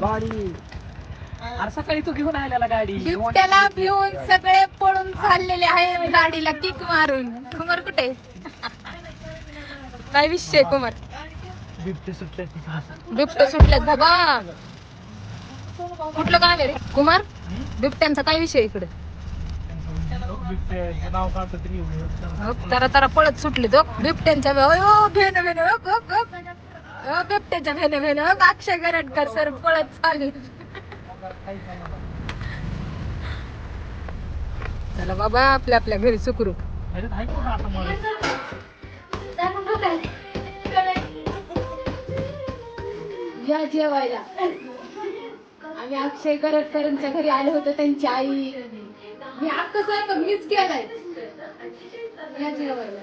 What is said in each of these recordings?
गाडी. अरे सकाळी तू घेऊन आलेला गाडी. बिबट्याला भिवून सगळे पळून चाललेले आहे गाडीला किक मारून. कुमार कुठे? काय विषय कुमार? बिबटे सुटले बिबटे सुटलेत बाबा. कुठलं काम आहे रे? कुमार? बिबट्यांचा काय विषय इकडे? बिबटे नाव काढतो तरी हो, तरा तरा पळत सुटले तो बिबट्यांच्या भेन भेन बिबट्याच्या भेन भेन ओ, अक्षय गरटकर सर पळत चालले चला बाबा आपल्या आपल्या घरी मला या जेवायला. आम्ही अक्षय करटकरांच्या घरी आलो होतो त्यांची आई. मी अक्क स्वयंपाक मीच केलाय. या जेवायला.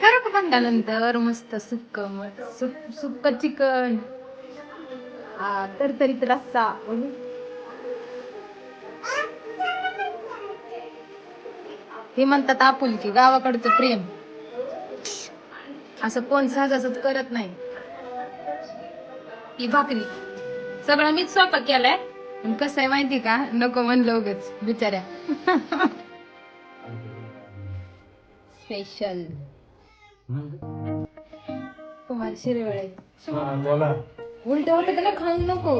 करू का भांडल्यानंतर मस्त सुक्क सुक सुक्क चिकन. हा तर तरी रस्सा. हे म्हणतात आपुलकी गावाकडचं प्रेम. असं कोण सहजासहज करत नाही. ही भाकरी. सगळं मीच स्वयंपाक केलाय. पण कसं आहे माहिती का? नको म्हणलं उगच बिचाऱ्या. स्पेशल कुमार शिरवळे बोला. उलट होतं त्याला खाऊ नको.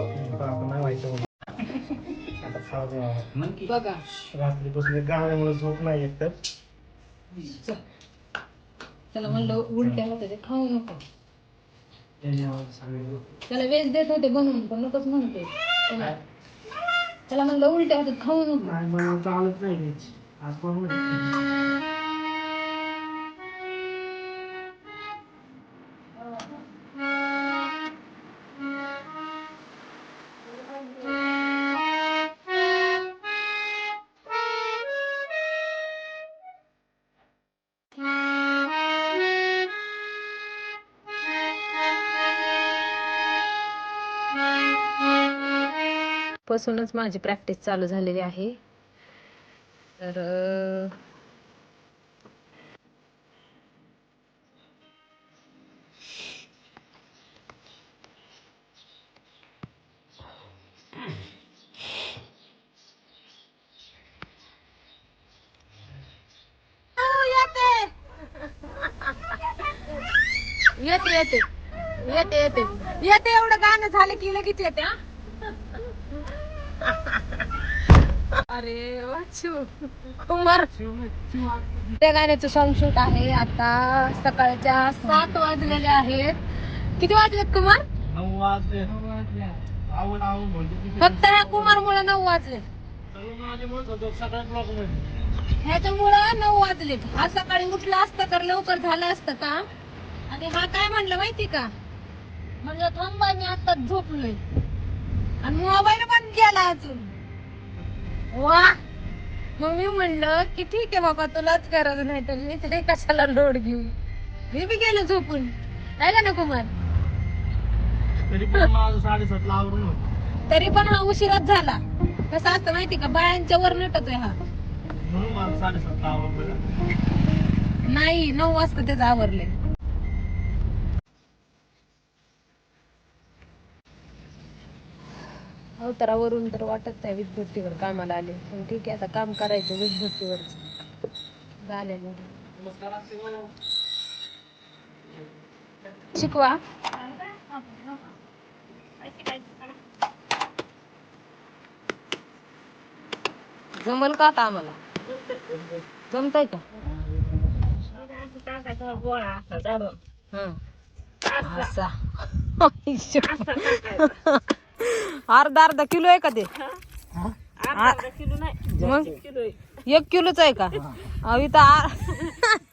बघा. रात्रीपासून गाण्यामुळे झोप नाही येत तर. त्याला म्हणलं उलट्या होतं ते खाऊ नको. त्याला वेज देत होते बनवून पण नकोच म्हणतोय त्याला त्याला म्हणलं उलट्या होतात खाऊ नको नाही मला चालत नाही त्याची. आज पण म्हणे. पासूनच माझी प्रॅक्टिस चालू झालेली आहे. तर येते येते. येते येते. येते एवढं गाणं झालं की लगेच येते हा? अरे वाचू कुमार त्या गाण्याचं सॉंग शूट आहे. आता सकाळच्या सात वाजलेले आहेत. किती वाजलेत कुमार नऊ वाजले. आवड आवड म्हणते ती. फक्त ह्या कुमार मुळे नऊ वाजले ह्याच्यामुळं नऊ वाजलेत. आज सकाळी उठलं असतं तर लवकर झालं असतं का? आणि हा काय म्हणलं माहिती का? म्हणलं थांबा मी आताच झोपलोय. आणि मोबाईल केला अजून? वा. मग मी म्हणलं की ठीक आहे बाबा तुलाच गरज नाही तर मी तरी कशाला लोड घेऊ? मी बी गेलो झोपून. आहे का ना कुमार? तरी पण माझं साडेसातला आवरून होतं. तरी पण हा उशिराच झाला. कसं असतं माहिती का? बायांच्या वर नटतोय हा. म्हणून साडेसातला नाही नऊ वाजता त्याचं आवरले अवतारावरून तर वाटत नाही विजभट्टीवर कामाला आले. पण ठीक आहे आता काम करायचं वीज भट्टीवर झाल्याने शिकवा. जमल का आता आम्हाला? जमतय का? असा. अर्धा अर्धा किलो आहे का ते? अर्धा किलो नाही मग? किलो एक किलोच आहे का? अहो इथं